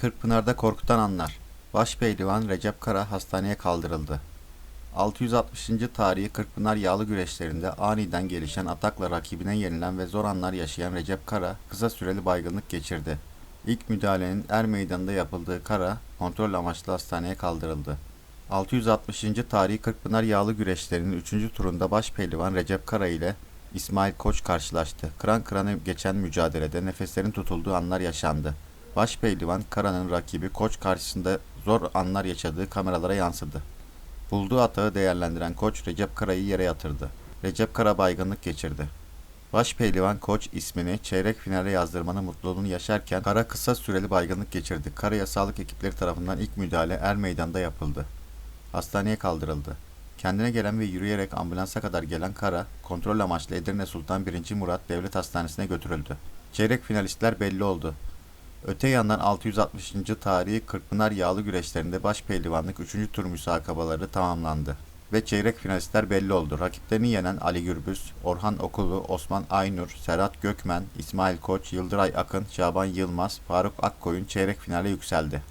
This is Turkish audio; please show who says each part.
Speaker 1: Kırkpınar'da korkutan anlar. Başpehlivan Recep Kara hastaneye kaldırıldı. 660. tarihi Kırkpınar yağlı güreşlerinde aniden gelişen atakla rakibine yenilen ve zor anlar yaşayan Recep Kara kısa süreli baygınlık geçirdi. İlk müdahalenin er meydanında yapıldığı Kara kontrol amaçlı hastaneye kaldırıldı. 660. tarihi Kırkpınar yağlı güreşlerinin 3. turunda başpehlivan Recep Kara ile İsmail Koç karşılaştı. Kıran kırana geçen mücadelede nefeslerin tutulduğu anlar yaşandı. Başpehlivan Kara'nın rakibi Koç karşısında zor anlar yaşadığı kameralara yansıdı. Bulduğu atağı değerlendiren Koç Recep Kara'yı yere yatırdı. Recep Kara baygınlık geçirdi. Başpehlivan Koç ismini çeyrek finale yazdırmanın mutluluğunu yaşarken Kara kısa süreli baygınlık geçirdi. Kara'ya sağlık ekipleri tarafından ilk müdahale er meydanda yapıldı. Hastaneye kaldırıldı. Kendine gelen ve yürüyerek ambulansa kadar gelen Kara, kontrol amaçlı Edirne Sultan 1. Murat Devlet Hastanesi'ne götürüldü. Çeyrek finalistler belli oldu. Öte yandan 660. tarihi Kırkpınar yağlı güreşlerinde baş pehlivanlık 3. tur müsabakaları tamamlandı. Ve çeyrek finalistler belli oldu. Rakiplerini yenen Ali Gürbüz, Orhan Okulu, Osman Aynur, Serhat Gökmen, İsmail Koç, Yıldıray Akın, Şaban Yılmaz, Faruk Akkoyun çeyrek finale yükseldi.